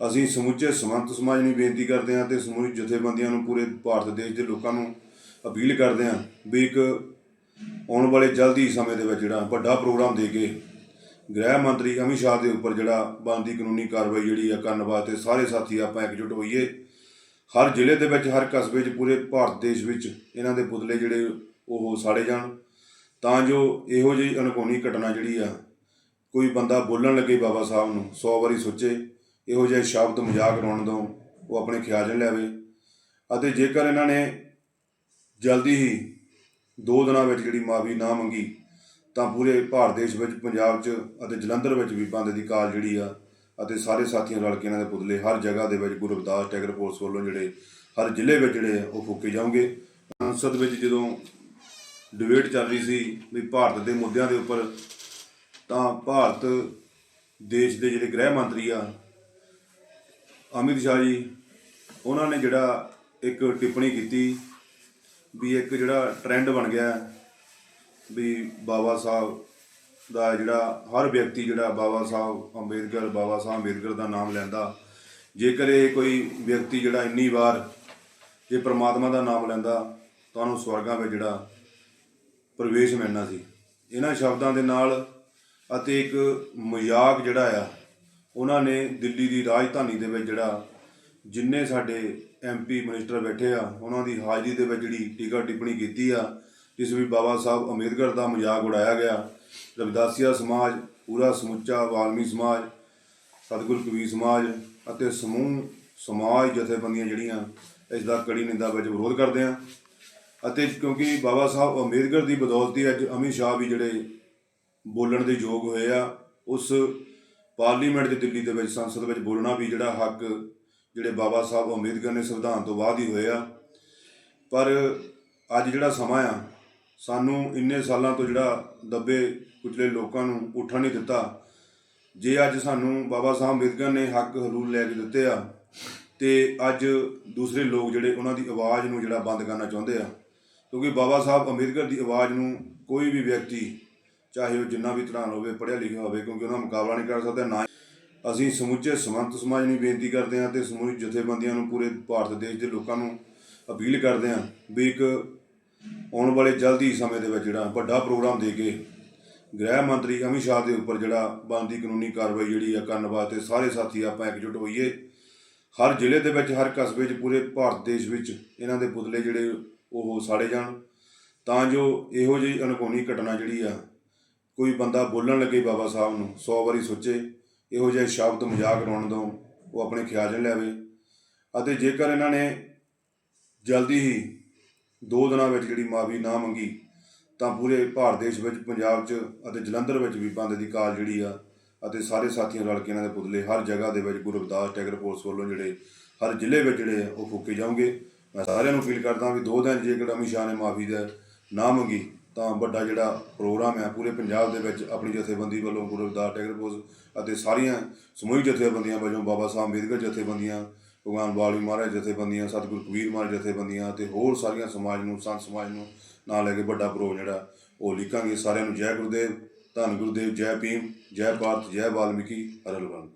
ਅਸੀਂ ਸਮੁੱਚੇ ਸਮੰਤ ਸਮਾਜ ਨੂੰ ਬੇਨਤੀ ਕਰਦੇ ਹਾਂ ਤੇ ਸਮੂਹ ਜਥੇਬੰਦੀਆਂ ਨੂੰ ਪੂਰੇ ਭਾਰਤ ਦੇਸ਼ ਦੇ ਲੋਕਾਂ ਨੂੰ ਅਪੀਲ ਕਰਦੇ ਹਾਂ ਵੀ ਇੱਕ ਆਉਣ ਵਾਲੇ ਜਲਦੀ ਸਮੇਂ ਦੇ ਵਿੱਚ ਜਿਹੜਾ ਵੱਡਾ ਪ੍ਰੋਗਰਾਮ ਦੇ ਕੇ ਗ੍ਰਹਿ ਮੰਤਰੀ ਅਮਿਤ ਸ਼ਾਹ ਦੇ ਉੱਪਰ ਜਿਹੜਾ ਬਣਦੀ ਕਾਨੂੰਨੀ ਕਾਰਵਾਈ ਜਿਹੜੀ ਆ ਕਰਨ ਵਾਸਤੇ ਸਾਰੇ ਸਾਥੀ ਆਪਾਂ ਇਕਜੁੱਟ ਹੋਈਏ। ਹਰ ਜ਼ਿਲ੍ਹੇ ਦੇ ਵਿੱਚ, ਹਰ ਕਸਬੇ 'ਚ, ਪੂਰੇ ਭਾਰਤ ਦੇਸ਼ ਵਿੱਚ ਇਹਨਾਂ ਦੇ ਪੁਤਲੇ ਜਿਹੜੇ ਉਹ ਸਾੜੇ ਜਾਣ। ਤਾਂ ਜੋ ਇਹੋ ਜਿਹੀ ਅਣਕੋਣੀ ਘਟਨਾ ਜਿਹੜੀ ਆ ਕੋਈ ਬੰਦਾ ਬੋਲਣ ਲੱਗੇ ਬਾਬਾ ਸਾਹਿਬ ਨੂੰ 100 ਵਾਰੀ ਸੋਚੇ। ਇਹੋ ਜਿਹੇ ਸ਼ਬਦ ਮਜ਼ਾਕ ਉਡਾਉਣ ਤੋਂ ਉਹ ਆਪਣੇ ਖਿਆਲ 'ਚ ਲਿਆਵੇ ਅਤੇ ਜੇਕਰ ਇਹਨਾਂ ਨੇ ਜਲਦੀ ਹੀ ਦੋ ਦਿਨਾਂ ਵਿੱਚ ਜਿਹੜੀ ਮਾਫੀ ਨਾ ਮੰਗੀ, ਤਾਂ ਪੂਰੇ ਭਾਰਤ ਦੇਸ਼ ਵਿੱਚ, ਪੰਜਾਬ 'ਚ ਅਤੇ ਜਲੰਧਰ ਵਿੱਚ ਵੀ ਬੰਦ ਦੀ ਕਾਲ ਜਿਹੜੀ ਆ ਅਤੇ ਸਾਰੇ ਸਾਥੀਆਂ ਰਲ ਕੇ ਇਹਨਾਂ ਦੇ ਪੁਤਲੇ ਹਰ ਜਗ੍ਹਾ ਦੇ ਵਿੱਚ ਗੁਰੂ ਰਵਿਦਾਸ ਟੈਗਰ ਫੋਰਸ ਵੱਲੋਂ ਜਿਹੜੇ ਹਰ ਜ਼ਿਲ੍ਹੇ ਵਿੱਚ ਜਿਹੜੇ ਆ ਉਹ ਫੂਕੇ ਜਾਣਗੇ। ਸੰਸਦ ਵਿੱਚ ਜਦੋਂ ਡਿਬੇਟ ਚੱਲ ਰਹੀ ਸੀ ਵੀ ਭਾਰਤ ਦੇ ਮੁੱਦਿਆਂ ਦੇ ਉੱਪਰ, ਤਾਂ ਭਾਰਤ ਦੇਸ਼ ਦੇ ਜਿਹੜੇ ਗ੍ਰਹਿ ਮੰਤਰੀ ਆ ਅਮਿਤ ਸ਼ਾਹ ਜੀ, ਉਹਨਾਂ ਨੇ ਜਿਹੜਾ ਇੱਕ ਟਿੱਪਣੀ ਕੀਤੀ ਵੀ ਇੱਕ ਜਿਹੜਾ ਟ੍ਰੈਂਡ ਬਣ ਗਿਆ ਵੀ ਬਾਬਾ ਸਾਹਿਬ ਦਾ ਜਿਹੜਾ ਹਰ ਵਿਅਕਤੀ ਜਿਹੜਾ ਬਾਬਾ ਸਾਹਿਬ ਅੰਬੇਦਕਰ, ਬਾਬਾ ਸਾਹਿਬ ਅੰਬੇਦਕਰ ਦਾ ਨਾਮ ਲੈਂਦਾ, ਜੇਕਰ ਇਹ ਕੋਈ ਵਿਅਕਤੀ ਜਿਹੜਾ ਇੰਨੀ ਵਾਰ ਜੇ ਪ੍ਰਮਾਤਮਾ ਦਾ ਨਾਮ ਲੈਂਦਾ, ਤਾਂ ਉਹਨੂੰ ਸਵਰਗਾਂ ਵਿੱਚ ਜਿਹੜਾ ਪ੍ਰਵੇਸ਼ ਮਿਲਣਾ ਸੀ। ਇਹਨਾਂ ਸ਼ਬਦਾਂ ਦੇ ਨਾਲ ਅਤੇ ਇੱਕ ਮਜ਼ਾਕ ਜਿਹੜਾ ਆ ਉਹਨਾਂ ਨੇ ਦਿੱਲੀ ਦੀ ਰਾਜਧਾਨੀ ਦੇ ਵਿੱਚ ਜਿਹੜਾ ਜਿੰਨੇ ਸਾਡੇ ਐਮਪੀ ਮਿਨਿਸਟਰ ਬੈਠੇ ਆ, ਉਹਨਾਂ ਦੀ ਹਾਜ਼ਰੀ ਦੇ ਵਿੱਚ ਜਿਹੜੀ ਟੀਕਾ ਟਿੱਪਣੀ ਕੀਤੀ ਆ, ਜਿਸ ਵਿੱਚ ਬਾਬਾ ਸਾਹਿਬ ਅੰਬੇਦਕਰ ਦਾ ਮਜ਼ਾਕ ਉਡਾਇਆ ਗਿਆ। ਰਵਿਦਾਸੀਆ ਸਮਾਜ, ਪੂਰਾ ਸਮੁੱਚਾ ਵਾਲਮੀ ਸਮਾਜ, ਸਤਿਗੁਰ ਕਬੀਰ ਸਮਾਜ ਅਤੇ ਸਮੂਹ, ਸਮਾਜ ਜਥੇਬੰਦੀਆਂ ਜਿਹੜੀਆਂ ਇਸ ਦਾ ਕੜੀ ਨਿੰਦਾ ਵਿੱਚ ਵਿਰੋਧ ਕਰਦੇ ਆ। ਅਤੇ ਕਿਉਂਕਿ ਬਾਬਾ ਸਾਹਿਬ ਅੰਬੇਦਕਰ ਦੀ ਬਦੌਲਤੀ ਅੱਜ ਅਮਿਤ ਸ਼ਾਹ ਵੀ ਜਿਹੜੇ ਬੋਲਣ ਦੇ ਯੋਗ ਹੋਏ ਆ, ਉਸ ਪਾਰਲੀਮੈਂਟ ਦੇ ਦਿੱਲੀ ਦੇ ਵਿੱਚ, ਸੰਸਦ ਵਿੱਚ ਬੋਲਣਾ ਵੀ ਜਿਹੜਾ ਹੱਕ ਜਿਹੜੇ ਬਾਬਾ ਸਾਹਿਬ ਅੰਬੇਦਕਰ ਨੇ ਸੰਵਿਧਾਨ ਤੋਂ ਬਾਅਦ ਹੀ ਹੋਏ ਆ। ਪਰ ਅੱਜ ਜਿਹੜਾ ਸਮਾਂ ਆ, ਸਾਨੂੰ ਇੰਨੇ ਸਾਲਾਂ ਤੋਂ ਜਿਹੜਾ ਦੱਬੇ ਕੁਚਲੇ ਲੋਕਾਂ ਨੂੰ ਉੱਠਣ ਨਹੀਂ ਦਿੱਤਾ। ਜੇ ਅੱਜ ਸਾਨੂੰ ਬਾਬਾ ਸਾਹਿਬ ਅੰਬੇਦਕਰ ਨੇ ਹੱਕ ਹਲੂਲ ਲੈ ਕੇ ਦਿੱਤੇ ਆ, ਤੇ ਅੱਜ ਦੂਸਰੇ ਲੋਕ ਜਿਹੜੇ ਉਹਨਾਂ ਦੀ ਆਵਾਜ਼ ਨੂੰ ਜਿਹੜਾ ਬੰਦ ਕਰਨਾ ਚਾਹੁੰਦੇ ਆ। ਕਿਉਂਕਿ ਬਾਬਾ ਸਾਹਿਬ ਅੰਬੇਦਕਰ ਦੀ ਆਵਾਜ਼ ਨੂੰ ਕੋਈ ਵੀ ਵਿਅਕਤੀ ਚਾਹੇ ਉਹ ਜਿੰਨਾ ਵੀ ਧਰਾਨ ਹੋਵੇ, ਪੜ੍ਹਿਆ ਲਿਖਿਆ ਹੋਵੇ, ਕਿਉਂਕਿ ਉਹਨਾਂ ਮੁਕਾਬਲਾ ਨਹੀਂ ਕਰ ਸਕਦਾ, ਨਾ ਅਸੀਂ ਸਮੁੱਚੇ ਸਮੰਤ ਸਮਾਜ ਨੂੰ ਬੇਨਤੀ ਕਰਦੇ ਹਾਂ ਤੇ ਸਮੂਹ ਜਥੇਬੰਦੀਆਂ ਨੂੰ ਪੂਰੇ ਭਾਰਤ ਦੇਸ਼ ਦੇ ਲੋਕਾਂ ਨੂੰ ਅਪੀਲ ਕਰਦੇ ਹਾਂ ਵੀ ਇੱਕ ਆਉਣ ਵਾਲੇ ਜਲਦੀ ਸਮੇਂ ਦੇ ਵਿੱਚ ਜਿਹੜਾ ਵੱਡਾ ਪ੍ਰੋਗਰਾਮ ਦੇ ਕੇ ਗ੍ਰਹਿ ਮੰਤਰੀ ਅਮਿਤ ਸ਼ਾਹ ਦੇ ਉੱਪਰ ਜਿਹੜਾ ਬਣਦੀ ਕਾਨੂੰਨੀ ਕਾਰਵਾਈ ਜਿਹੜੀ ਆ ਕਰਨ ਵਾਸਤੇ ਸਾਰੇ ਸਾਥੀ ਆਪਾਂ ਇਕਜੁੱਟ ਹੋਈਏ। ਹਰ ਜ਼ਿਲ੍ਹੇ ਦੇ ਵਿੱਚ, ਹਰ ਕਸਬੇ 'ਚ ਪੂਰੇ ਭਾਰਤ ਦੇਸ਼ ਵਿੱਚ ਇਹਨਾਂ ਦੇ ਪੁਤਲੇ ਜਿਹੜੇ ਉਹ ਸਾੜੇ ਜਾਣ। ਤਾਂ ਜੋ ਇਹੋ ਜਿਹੀ ਅਣਹੋਣੀ ਘਟਨਾ ਜਿਹੜੀ ਆ ਕੋਈ ਬੰਦਾ ਬੋਲਣ ਲੱਗੇ ਬਾਬਾ ਸਾਹਿਬ ਨੂੰ 100 ਵਾਰੀ ਸੋਚੇ, ਇਹੋ ਜਿਹੇ ਸ਼ਬਦ ਮਜ਼ਾਕ ਉਡਾਉਣ ਤੋਂ ਉਹ ਆਪਣੇ ਖਿਆਲ 'ਚ ਲਿਆਵੇ ਅਤੇ ਜੇਕਰ ਇਹਨਾਂ ਨੇ ਜਲਦੀ ਹੀ ਦੋ ਦਿਨਾਂ ਵਿੱਚ ਜਿਹੜੀ ਮਾਫੀ ਨਾ ਮੰਗੀ, ਤਾਂ ਪੂਰੇ ਭਾਰਤ ਦੇਸ਼ ਵਿੱਚ, ਪੰਜਾਬ 'ਚ ਅਤੇ ਜਲੰਧਰ ਵਿੱਚ ਵੀ ਬੰਦ ਦੀ ਕਾਲ ਜਿਹੜੀ ਆ ਅਤੇ ਸਾਰੇ ਸਾਥੀਆਂ ਰਲ ਕੇ ਇਹਨਾਂ ਦੇ ਪੁਤਲੇ ਹਰ ਜਗ੍ਹਾ ਦੇ ਵਿੱਚ ਗੁਰੂ ਰਵਿਦਾਸ ਟੈਗਰ ਫੋਰਸ ਵੱਲੋਂ ਜਿਹੜੇ ਹਰ ਜ਼ਿਲ੍ਹੇ ਵਿੱਚ ਜਿਹੜੇ ਆ ਉਹ ਫੂਕੇ ਜਾਣਗੇ ਮੈਂ ਸਾਰਿਆਂ ਨੂੰ ਅਪੀਲ ਕਰਦਾ ਵੀ ਦੋ ਦਿਨ ਜੇਕਰ ਅਮਿਤ ਸ਼ਾਹ ਨੇ ਮਾਫੀ ਦਾ ਨਾ ਮੰਗੀ ਤਾਂ ਵੱਡਾ ਜਿਹੜਾ ਪ੍ਰੋਗਰਾਮ ਹੈ, ਪੂਰੇ ਪੰਜਾਬ ਦੇ ਵਿੱਚ ਆਪਣੀ ਜਥੇਬੰਦੀ ਵੱਲੋਂ ਗੁਰੂ ਰਵਿਦਾਸ ਟੈਗਰ ਫੋਰਸ ਅਤੇ ਸਾਰੀਆਂ ਸਮੂਹਿਕ ਜਥੇਬੰਦੀਆਂ ਵੱਲੋਂ ਬਾਬਾ ਸਾਹਿਬ ਅੰਬੇਦਕਰ ਜਥੇਬੰਦੀਆਂ, ਭਗਵਾਨ ਵਾਲੀ ਮਹਾਰਾਜ ਜਥੇਬੰਦੀਆਂ, ਸਤਿਗੁਰੂ ਕਬੀਰ ਮਹਾਰਾਜ ਜਥੇਬੰਦੀਆਂ ਤੇ ਹੋਰ ਸਾਰੀਆਂ ਸਮਾਜ ਨੂੰ, ਸੰਤ ਸਮਾਜ ਨੂੰ ਨਾਲ ਲੈ ਕੇ ਵੱਡਾ ਪ੍ਰੋਗਰਾਮ ਜਿਹੜਾ ਉਹ ਲਿਖਾਂਗੇ। ਸਾਰਿਆਂ ਨੂੰ ਜੈ ਗੁਰਦੇਵ, ਧੰਨ ਗੁਰਦੇਵ, ਜੈ ਭੀਮ, ਜੈ ਭਾਰਤ, ਜੈ ਵਾਲਮੀਕੀ ਹਰ ਵੰਦ